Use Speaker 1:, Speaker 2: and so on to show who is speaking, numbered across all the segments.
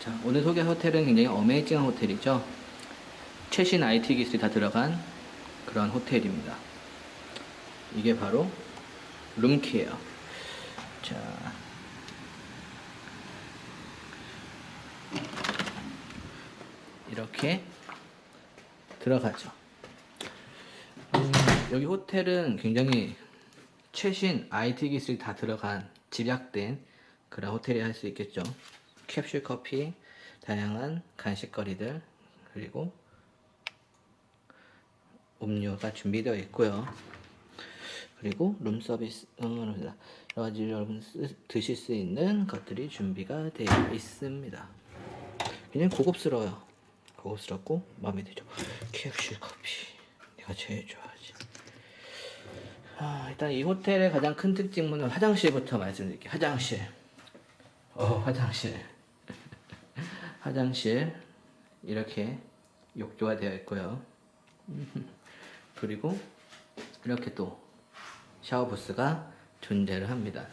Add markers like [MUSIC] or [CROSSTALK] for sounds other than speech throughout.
Speaker 1: 자, 오늘 소개할 호텔은 굉장히 어메이징한 호텔이죠. 최신 IT 기술이 다 들어간 그런 호텔입니다. 이게 바로 룸키예요. 자, 이렇게 들어가죠. 음, 여기 호텔은 굉장히 최신 IT 기술이 다 들어간 집약된 그런 호텔이 할 수 있겠죠. 캡슐 커피, 다양한 간식거리들, 그리고 음료가 준비되어 있고요. 그리고 룸 서비스, 어, 여러 가지 여러분 쓰- 드실 수 있는 것들이 준비가 되어 있습니다. 굉장히 고급스러워요. 고급스럽고 마음에 들죠. 캡슐 커피. 내가 제일 좋아하지. 아, 일단 이 호텔의 가장 큰 특징은 화장실부터 말씀드릴게요. 화장실. 어, 화장실. 화장실. 이렇게 욕조가 되어 있고요. [LAUGHS] 그리고 이렇게 또 샤워 부스가 존재를 합니다.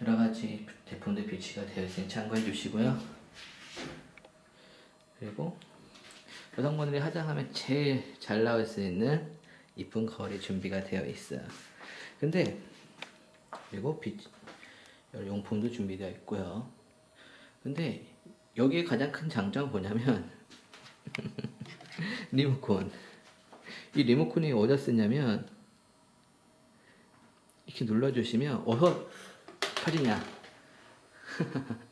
Speaker 1: 여러 가지 제품들 비치가 되어 있으니 참고해 주시고요. 그리고 여성분들이 화장하면 제일 잘 나올 수 있는 이쁜 거울이 준비가 되어 있어요. 근데 그리고 빛 용품도 준비되어 있고요. 근데 여기에 가장 큰 장점은 뭐냐면 [LAUGHS] 리모컨. 이 리모컨이 어디다 쓰냐면 이렇게 눌러주시면 어서 팔이냐 [LAUGHS]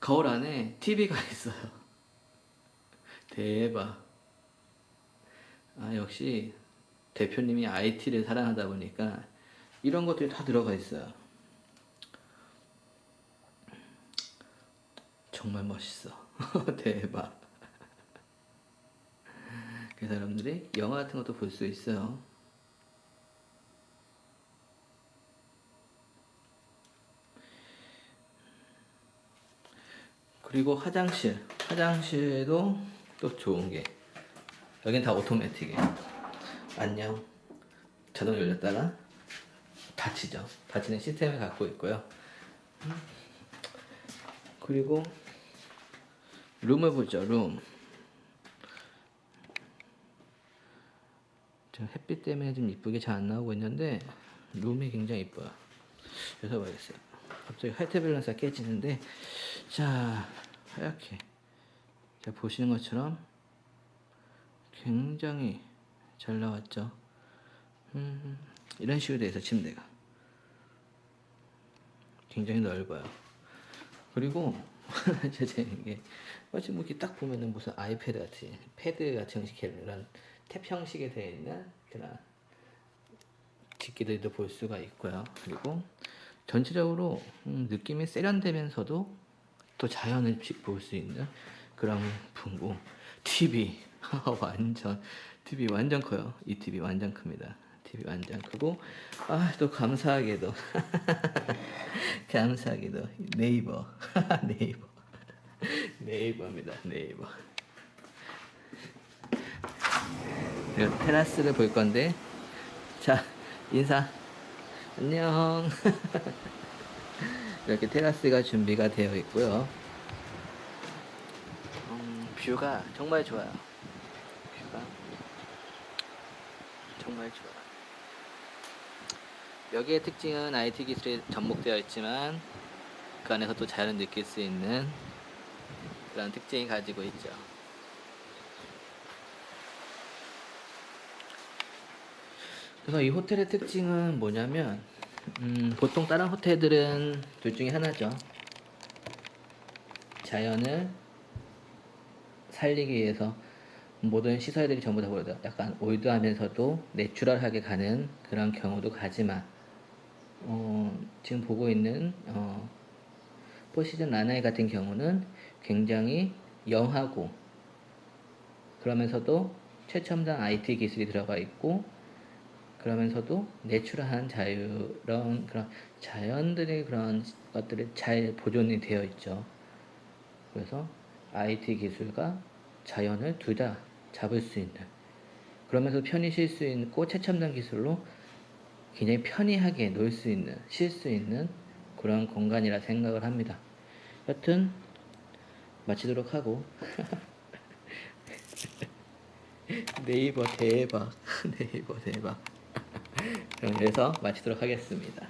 Speaker 1: 거울 안에 TV가 [LAUGHS] 있어요. 대박. 아, 역시 대표님이 IT를 사랑하다 보니까 이런 것들이 다 들어가 있어요. 정말 멋있어. [LAUGHS] 대박. 그래서 여러분들이 영화 같은 것도 볼 수 있어요. 그리고 화장실. 화장실도 또 좋은 게 여긴 다 오토매틱이에요. 안녕. 자동 열렸다가 닫히죠. 닫히는 시스템을 갖고 있고요. 그리고 룸을 보죠. 룸. 저 햇빛 때문에 좀 이쁘게 잘 안 나오고 있는데 룸이 굉장히 이뻐요. 그래서 봐야겠어요. 갑자기 화이트 밸런스가 깨지는데 자 하얗게 자 보시는 것처럼 굉장히 잘 나왔죠. 음, 이런 식으로 돼서 침대가 굉장히 넓어요. 그리고 [LAUGHS] 제 재밌는 게 마치 뭐 이렇게 딱 보면은 무슨 아이패드 같이 패드 같은 형식의 이런 탭 형식에 되어 있는 그런 집기들도 볼 수가 있고요. 그리고 전체적으로 음, 느낌이 세련되면서도 또 자연을 볼 수 있는 그런 분고 TV [LAUGHS] 완전 TV 완전 커요. 이 TV 완전 큽니다. TV 완전 크고. 아 또 감사하게도. [LAUGHS] 감사하게도. 네이버. [LAUGHS] 네이버. 네이버입니다. 네이버. 그리고 테라스를 볼 건데. 자 인사. 안녕. [LAUGHS] 이렇게 테라스가 준비가 되어 있고요. 음, 뷰가 정말 좋아요. 뷰가 정말 좋아요 여기의 특징은 IT 기술이 접목되어 있지만 그 안에서 또 자연을 느낄 수 있는 그런 특징이 가지고 있죠 그래서 이 호텔의 특징은 뭐냐면 음, 보통 다른 호텔들은 둘 중에 하나죠. 자연을 살리기 위해서 모든 시설들이 전부 다 보여요. 약간 올드하면서도 내추럴하게 가는 그런 경우도 가지만 어, 지금 보고 있는 어, 포시즌 라나이 같은 경우는 굉장히 영하고 그러면서도 최첨단 IT 기술이 들어가 있고 그러면서도 내추럴한 자유로운 그런 자연들의 그런 것들이 잘 보존이 되어 있죠. 그래서 IT 기술과 자연을 둘 다 잡을 수 있는 그러면서 편히 쉴 수 있고 최첨단 기술로 굉장히 편리하게 놀 수 있는, 쉴 수 있는 그런 공간이라 생각을 합니다. 여튼 마치도록 하고 [LAUGHS] 네이버 대박 [LAUGHS] 네이버 대박 [LAUGHS] 그래서 마치도록 하겠습니다.